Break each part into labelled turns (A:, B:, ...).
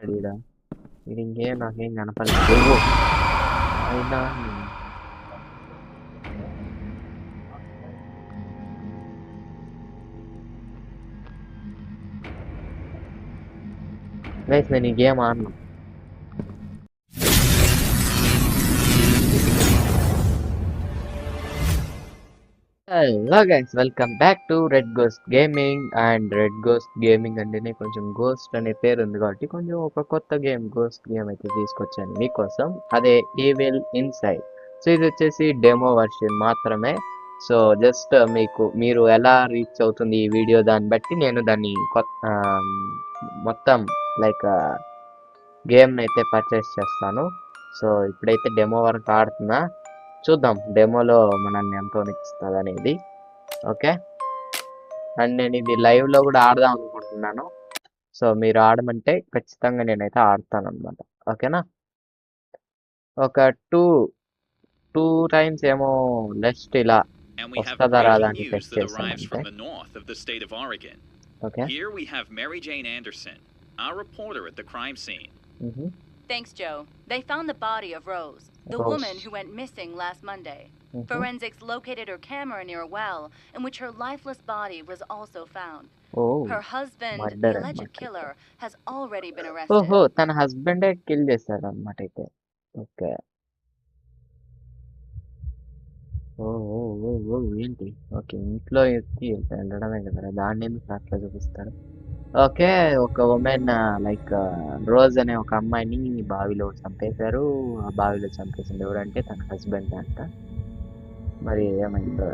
A: ఈడ ఇది ఇంకేం నాకేం కనపడలేదు అయినా గైస్ నేను ఈ game ఆడను hello guys welcome back to Red Ghost Gaming and Red Ghost Gaming అంటేనే కొంచెం గోస్ట్ అనే పేరు ఉంది కాబట్టి కొంచెం ఒక కొత్త గేమ్ గోస్ట్ గేమ్ అయితే తీసుకొచ్చాను మీకోసం. అదే ఈవిల్ ఇన్సైడ్ సో ఇది వచ్చేసి డెమో వర్షన్ మాత్రమే. సో జస్ట్ uh, మీకు మీరు ఎలా రీచ్ అవుతుంది ఈ వీడియో దాన్ని బట్టి నేను దాన్ని కొత్త మొత్తం లైక్ గేమ్ uh, అయితే పర్చేస్ చేస్తాను. సో ఇప్పుడైతే డెమో వరకు ఆడుతున్నా. చూద్దాం డెమోలో మనల్ని ఎంత ఇస్తుంది అనేది ఓకే అండ్ నేను ఇది live లో కూడా ఆడదాం అనుకుంటున్నాను సో మీరు ఆడమంటే ఖచ్చితంగా నేనైతే ఆడతాను అనమాట ఓకేనా ఒక టూ టూ టైమ్స్ ఏమో నెక్స్ట్ ఇలా వస్తుందా రాదా అని
B: test Oregon.
A: Okay
B: Here we have Mary Jane Anderson, our reporter at the crime scene.
C: Thanks, Joe. They found the body of Rose, the
A: Rose.
C: woman who went missing last Monday. Forensics located her camera near a well in which her lifeless body was also found.
A: Oh
C: Her husband,
A: murder
C: the
A: and
C: alleged
A: murder.
C: killer, has already been
A: ఓహో
C: arrested.
A: తన హస్బెండే kill చేశారు అనమాట అయితే okay ఓ ఓ ఓ ఓ ఏంటి okay ఇంట్లో ఎత్తి వెళ్ళడమే కదా దాన్ని ఎందుకు అట్లా చూపిస్తారు ఓకే. ఒక ఉమెన్ లైక్ రోజ్ అనే ఒక అమ్మాయిని బావిలో చంపేశారు. ఆ బావిలో చంపేసింది ఎవరంటే తన హస్బెండ్ అంట. మరి ఏమైందో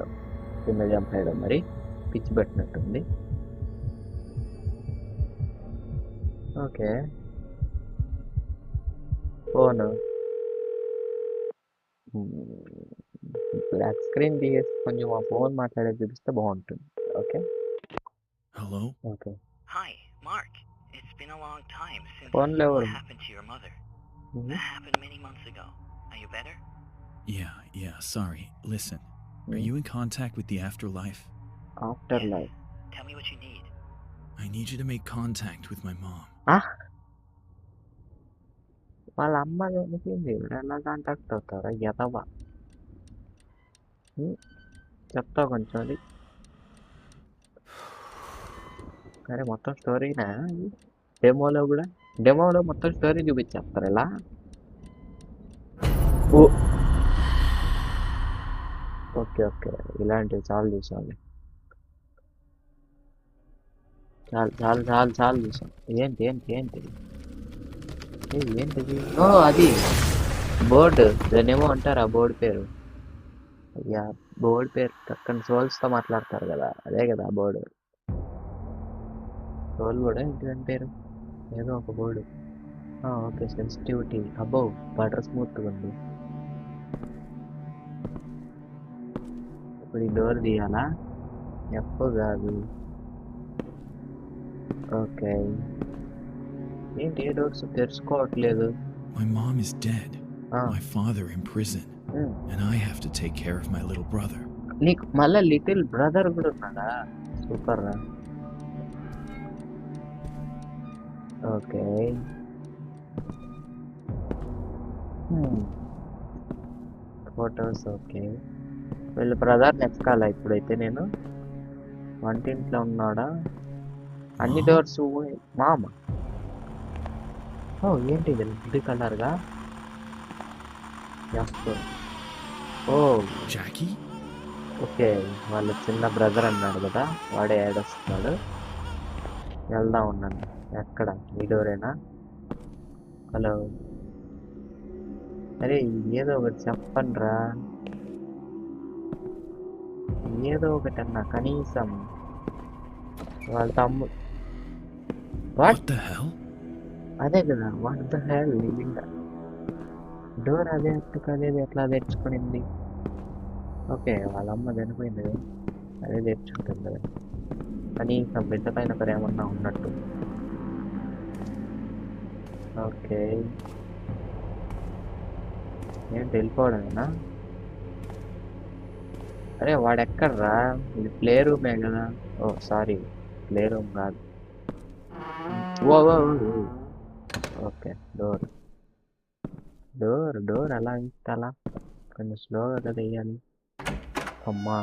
A: కింద చంపేయడం మరి? పిచ్చి పెట్టినట్టుంది. ఓకే. ఫోన్. బ్లాక్ స్క్రీన్ తీసేసి కొంచెం ఆ ఫోన్ మాట్లాడే చూపిస్తే బాగుంటుంది. Okay.
D: Hello?
A: Okay.
E: Hi, Mark. It's been a long time since
A: Phone
E: what happened to your mother. Mm -hmm. That happened many months ago. Are you better?
D: Yeah, yeah, sorry. Listen, mm. are you in contact with the afterlife?
A: Afterlife. Yes.
E: Tell me what you need.
D: I need you to make contact with my mom.
A: Ah? Contact అరే మొత్తం స్టోరీనా? డెమోలో కూడా? డెమోలో మొత్తం story చూపించేస్తారు ఇలా okay okay. ఇలాంటివి చాలు చూసాలి చాలు చాలు చాలు చాలు చూసాం ఏంటి ఏంటి ఏంటి? ఏంటిది? ఓ అది. బోర్డు. దాన్నేమో అంటారు ఆ బోర్డు పేరు. అయ్యా బోర్డు పేరు పక్కన సోల్స్తో మాట్లాడతారు కదా. అదే కదా బోర్డు. సోల్ కూడా ఏంటి దాని పేరు ఏదో ఒక బోర్డు ఓకే సెన్సిటివిటీ అబ్బో బటర్ స్మూత్ ఉంది. ఇప్పుడు ఈ డోర్ తీయాలా? ఎఫ్ కాదు. ఓకే. ఏంటి ఏ డోర్స్ తెరుచుకోవట్లేదు?
D: My mom is dead,
A: ఆ,
D: my father in prison,
A: um.
D: and I have to take care of my little brother.
A: నీకు మళ్ళా లిటిల్ బ్రదర్ కూడా ఉన్నాడా? సూపర్ రా. ఓకే ఫొటోస్ ఓకే వీళ్ళ బ్రదర్ నెక్కాలా ఇప్పుడైతే నేను? వంటింట్లో ఉన్నాడా? అన్ని? డోర్స్ మామ? ఓ ఏంటి ఇది? రెడ్ కలర్గా ఓ
D: Jackie?
A: ఓకే వాళ్ళ చిన్న బ్రదర్ అన్నాడు కదా వాడే ఏడొస్తున్నాడు వెళ్దాం ఉన్నాను ఎక్కడ? డోరేనా హలో. అరే ఏదో ఒకటి చెప్పండి రా ఏదో ఒకటి అన్నా కనీసం వాళ్ళ తమ్ము వాట్
D: What the hell?
A: అదే కదా వాట్ ద హెల్ డోర్ అదే అట్టుకు అదేది ఎట్లా తెరుచుకునింది? ఓకే వాళ్ళ అమ్మ చనిపోయింది అదే తెరుచుకుంటుంది కదా. కనీసం బిడ్డ పైన ప్రేమ ఏమన్నా ఉన్నట్టు. ఓకే. ఏంటి వెళ్ళిపోవడమేనా? అరే వాడు ఎక్కడ్రా ఇది ప్లే రూమే కదా. Oh sorry. ప్లే రూమ్ కాదు. Oh okay door. Door door అలా ఇస్తాలా కొంచెం స్లోగా కదా వేయాలి అమ్మా.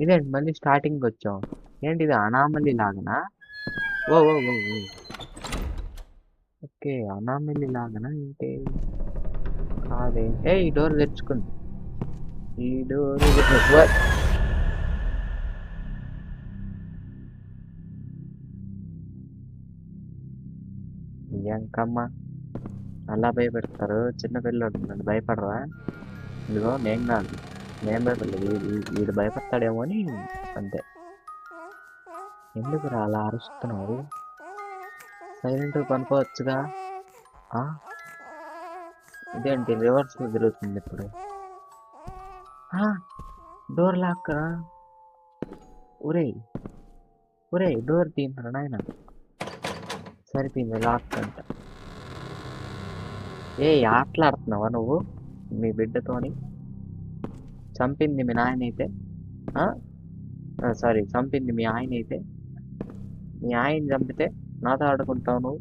A: ఇదేంటి మళ్ళీ స్టార్టింగ్ వచ్చాం. ఏంటి ఇది అనామలి లాగనా? ఓ ఓ ఓ. ఓకే అనామలి లాగనా ఏంటి? కాదే. ఏ ఈ డోర్ తెరుచుకుంది. ఈ డోర్ ఇంకమ్మ అలా భయపెడతారు? చిన్న పిల్లడు భయపడరా? ఇదిగో నేను కాదు. నేను భయపడలేదు వీడు భయపడతాడేమో అని అంతే. ఎందుకు అలా అరుస్తున్నావు? సైలెంట్ పనుకోవచ్చుగా? ఆ? ఇదేంటి రివర్స్ తిరుగుతుంది ఇప్పుడు? డోర్ లాక్కరా ఒరేయ్ ఒరేయ్ డోర్ తీయరా నాయన? సరిపోయింది లాక్ అంట. ఏ ఆటలాడుతున్నావా నువ్వు మీ బిడ్డతోని? చంపింది మీ నాయన అయితే సారీ చంపింది మీ ఆయన అయితే మీ ఆయన చంపితే నాతో ఆడుకుంటావు నువ్వు?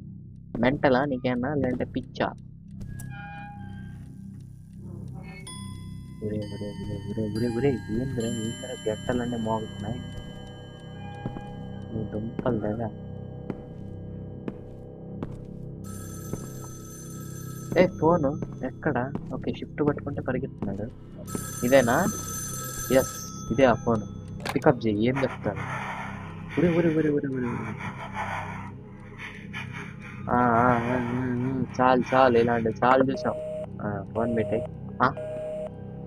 A: మెంటలా నీకేనా? లేదంటే పిచ్చా? ఒరే ఒరే ఒరే ఒరే ఒరే ఒరే ఏంద్రా? ఏంద్రా? గంటలన్నీ మోగుతున్నాయి. దుంపలు దగ్గర ఏ ఫోను ఎక్కడ? ఓకే షిఫ్ట్ పట్టుకుంటే పరిగెత్తున్నాడు. ఇదేనా? ఎస్ ఇదే ఆ ఫోన్. పికప్ చేయి ఏం చెప్తాను? ఉరి ఉరి ఉరి ఉరి ఉరి చాలు చాలు ఇలాంటి చాలు చూసాం. ఫోన్ పెట్టే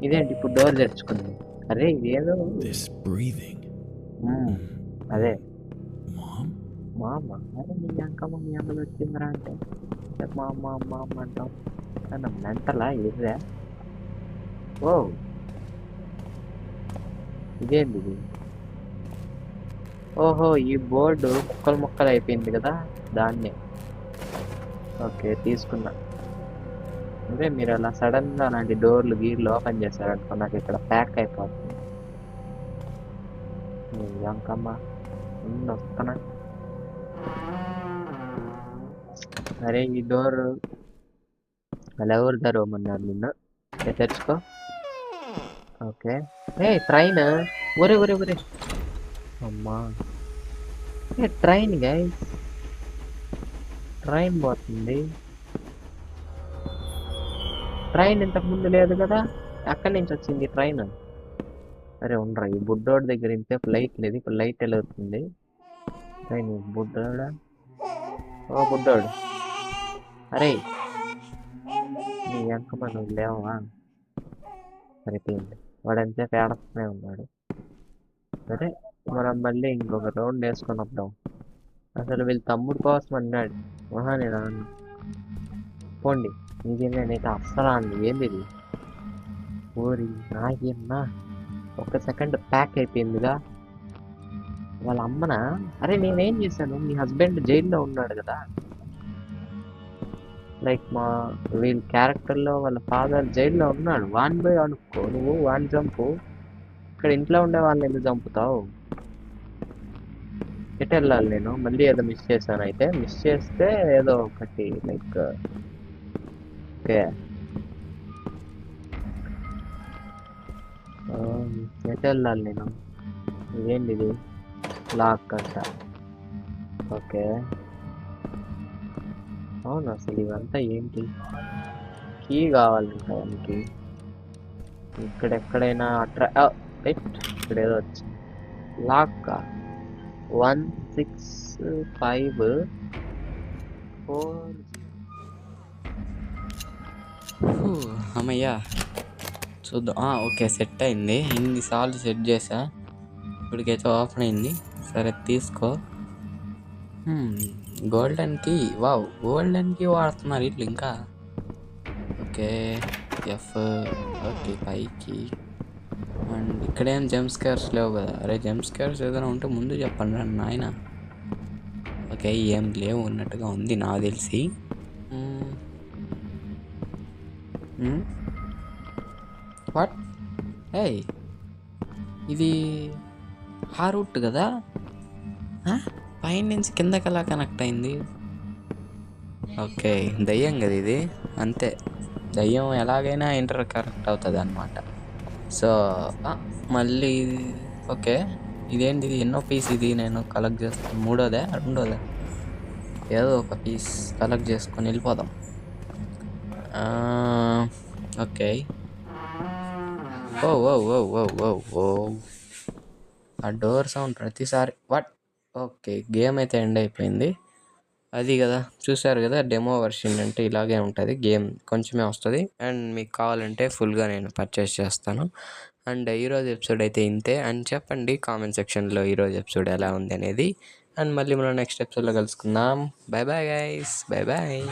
A: ఇదేంటి? ఇప్పుడు డోర్ తెరుచుకుంది. అరే ఇదేదో అదే.
D: Mom?
A: మా అమ్మ అరే మీ అంకమ్మ మీ అమ్మలు వచ్చిందిరా అంటే. "ఏ మా అమ్మ అమ్మ అమ్మ అంటాం అన్న మెంటలా ఇర్రా ఓ ఇదేంది ఇది ఓహో ఈ బోర్డు ముక్కలు ముక్కలు అయిపోయింది కదా దాన్నే ఓకే తీసుకున్నా. అదే మీరు అలా సడన్గా అలాంటి డోర్లు గీర్లు ఓపెన్ చేశారనుకో నాకు ఇక్కడ ప్యాక్ అయిపోతుంది ఇంకమ్మా అంకమ్మ వస్తున్నా అరే ఈ డోర్ అలా ఎవరు తెరవమన్నారు నిన్న? ఏ, తెరుచుకో ఓకే. ఏ ట్రైన్ ఒరే ఒరే ఒరే. అమ్మా. ఏ ట్రైన్ గైస్ ట్రైన్ పోతుంది. ట్రైన్ ఇంతకుముందు లేదు కదా? అక్కడి నుంచి వచ్చింది ట్రైన్ అరే ఉండరా ఈ బుడ్డోడి దగ్గర ఇంతే లైట్ లేదు. ఇప్పుడు లైట్ వెలుగుతుంది ట్రైన్ బుడ్డోడా? ఓ బుడ్డోడు. అరే నీ వెనక నువ్వు లేవా? సరిపోయింది వాడంతే పేడస్తూనే ఉన్నాడు. సరే మనం మళ్ళీ ఇంకొక రౌండ్ వేసుకొని వద్దాం అసలు వీళ్ళ తమ్ముడు కోసం అన్నాడు. మహా నేను పోండి. నీకేం నేనైతే అస్సలు అండి ఏంది ఇది? ఓరి నాకేమన్నా ఒక సెకండ్ ప్యాక్ అయిపోయిందిగా. వాళ్ళ అమ్మన? అరే నేనేం చేశాను? మీ హస్బెండ్ జైల్లో ఉన్నాడు కదా. లైక్ మా వీళ్ళ క్యారెక్టర్లో వాళ్ళ ఫాదర్ జైల్లో ఉన్నాడు. వాన్ పోయి అనుకో నువ్వు వాన్ చంపు. ఇక్కడ ఇంట్లో ఉండే వాళ్ళని ఎందుకు చంపుతావు? ఎటు వెళ్ళాలి నేను? మళ్ళీ ఏదో మిస్ చేశాను అయితే. మిస్ చేస్తే ఏదో ఒకటి లైక్ ఓకే ఎటు వెళ్ళాలి నేను? ఏంటిది? ఇది లాక్ అంట. ఓకే అవును అసలు ఇవంతా ఏంటి? కీ కావాలంట దానికి. ఇక్కడెక్కడైనా అట్రా ఇక్కడ ఏదో వచ్చింది lock one six five
F: four అమ్మయ్యా. చూద్దాం. ఓకే సెట్ అయింది. ఇన్నిసార్లు సెట్ చేసా ఇప్పటికైతే ఓపెన్ అయింది. సరే తీసుకో. గోల్డెన్కి వావ్ గోల్డెన్కి వాడుతున్నారు ఇట్లు ఇంకా. ఓకే ఎఫ్ ఓకే పైకి. అండ్ ఇక్కడేం జంప్ స్కేర్స్ లేవు కదా. అరే జంప్ స్కేర్స్ ఏదైనా ఉంటే ముందు చెప్పండి రండి నాయన. ఓకే ఏం లేవు ఉన్నట్టుగా ఉంది నాకు తెలిసి. వాట్? ఏయ్ ఇది ఆ రూట్ కదా పైన పైనుంచి కిందకి ఎలా కనెక్ట్ అయింది. ఓకే దయ్యం కదా ఇది. అంతే. దయ్యం ఎలాగైనా ఇంటర్ కనెక్ట్ అవుతుంది అనమాట సో మళ్ళీ ఓకే ఇదేంటి ఇది ఎన్నో పీస్ ఇది నేను కలెక్ట్ చేస్తాను మూడోదే? రెండోదే? ఏదో ఒక పీస్ కలెక్ట్ చేసుకొని వెళ్ళిపోదాం. ఓకే ఓ ఓ ఓ ఓ ఓ ఓ ఆ డోర్ సౌండ్ ప్రతిసారి వాట్ ఓకే గేమ్ అయితే ఎండ్ అయిపోయింది. అది కదా చూసారు కదా డెమో వర్షన్ అంటే ఇలాగే ఉంటుంది గేమ్ కొంచెమే వస్తుంది. అండ్ మీకు కావాలంటే ఫుల్గా నేను పర్చేస్ చేస్తాను. అండ్ ఈరోజు ఎపిసోడ్ అయితే ఇంతే. అండ్ చెప్పండి కామెంట్ సెక్షన్లో ఈరోజు ఎపిసోడ్ ఎలా ఉంది అనేది. అండ్ మళ్ళీ మనం నెక్స్ట్ ఎపిసోడ్లో కలుసుకుందాం. Bye bye guys bye bye